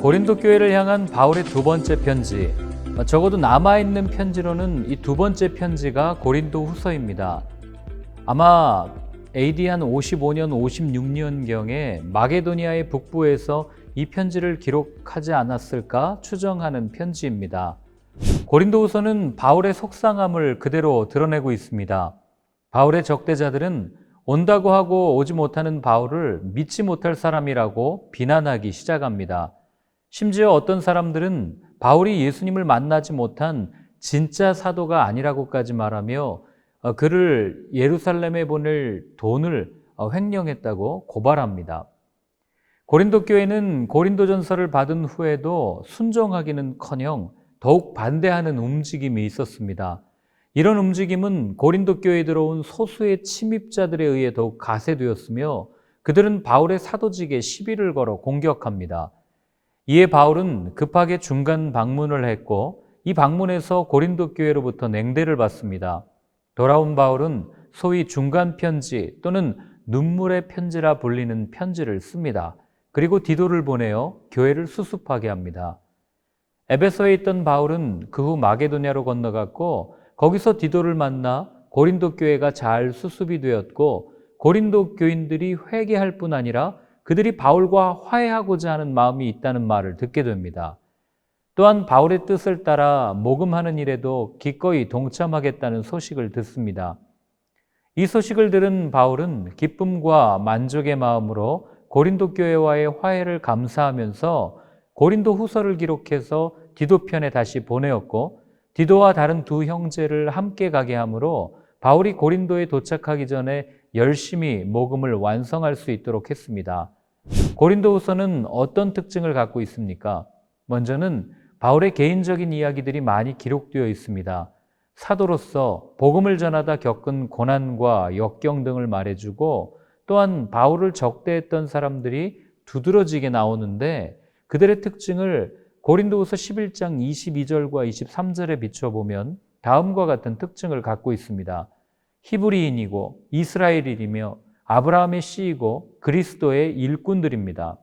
고린도 교회를 향한 바울의 두 번째 편지. 어, 적어도 남아있는 편지로는 이 두 번째 편지가 고린도 후서입니다. 아마 AD 한 55년, 56년경에 마게도니아의 북부에서 이 편지를 기록하지 않았을까 추정하는 편지입니다. 고린도후서는 바울의 속상함을 그대로 드러내고 있습니다. 바울의 적대자들은 온다고 하고 오지 못하는 바울을 믿지 못할 사람이라고 비난하기 시작합니다. 심지어 어떤 사람들은 바울이 예수님을 만나지 못한 진짜 사도가 아니라고까지 말하며 어, 그를 예루살렘에 보낼 돈을 어, 횡령했다고 고발합니다. 고린도 교회는 고린도 전서를 받은 후에도 순종하기는 커녕 더욱 반대하는 움직임이 있었습니다. 이런 움직임은 고린도 교회에 들어온 소수의 침입자들에 의해 더욱 가세되었으며 그들은 바울의 사도직에 시비를 걸어 공격합니다. 이에 바울은 급하게 중간 방문을 했고 이 방문에서 고린도 교회로부터 냉대를 받습니다. 돌아온 바울은 소위 중간 편지 또는 눈물의 편지라 불리는 편지를 씁니다. 그리고 디도를 보내어 교회를 수습하게 합니다. 에베소에 있던 바울은 그 후 마게도냐로 건너갔고 거기서 디도를 만나 고린도 교회가 잘 수습이 되었고 고린도 교인들이 회개할 뿐 아니라 그들이 바울과 화해하고자 하는 마음이 있다는 말을 듣게 됩니다. 또한 바울의 뜻을 따라 모금하는 일에도 기꺼이 동참하겠다는 소식을 듣습니다. 이 소식을 들은 바울은 기쁨과 만족의 마음으로 고린도 교회와의 화해를 감사하면서 고린도 후서를 기록해서 디도편에 다시 보내었고 디도와 다른 두 형제를 함께 가게 하므로 바울이 고린도에 도착하기 전에 열심히 모금을 완성할 수 있도록 했습니다. 고린도 후서는 어떤 특징을 갖고 있습니까? 먼저는 바울의 개인적인 이야기들이 많이 기록되어 있습니다. 사도로서 복음을 전하다 겪은 고난과 역경 등을 말해주고 또한 바울을 적대했던 사람들이 두드러지게 나오는데 그들의 특징을 고린도후서 11장 22절과 23절에 비춰보면 다음과 같은 특징을 갖고 있습니다. 히브리인이고 이스라엘인이며 아브라함의 씨이고 그리스도의 일꾼들입니다.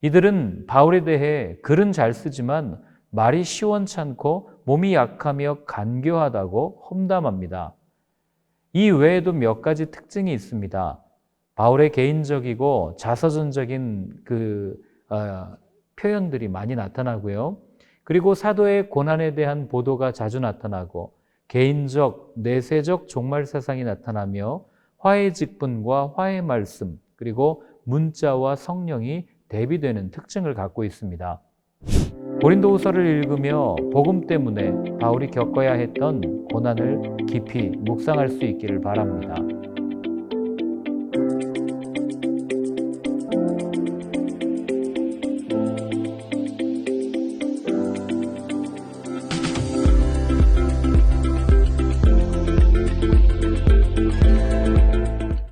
이들은 바울에 대해 글은 잘 쓰지만 말이 시원찮고 몸이 약하며 간교하다고 험담합니다. 이 외에도 몇 가지 특징이 있습니다. 바울의 개인적이고 자서전적인 그 어, 표현들이 많이 나타나고요. 그리고 사도의 고난에 대한 보도가 자주 나타나고 개인적, 내세적 종말 사상이 나타나며 화해 직분과 화해 말씀, 그리고 문자와 성령이 대비되는 특징을 갖고 있습니다. 고린도후서를 읽으며 복음 때문에 바울이 겪어야 했던 고난을 깊이 묵상할 수 있기를 바랍니다.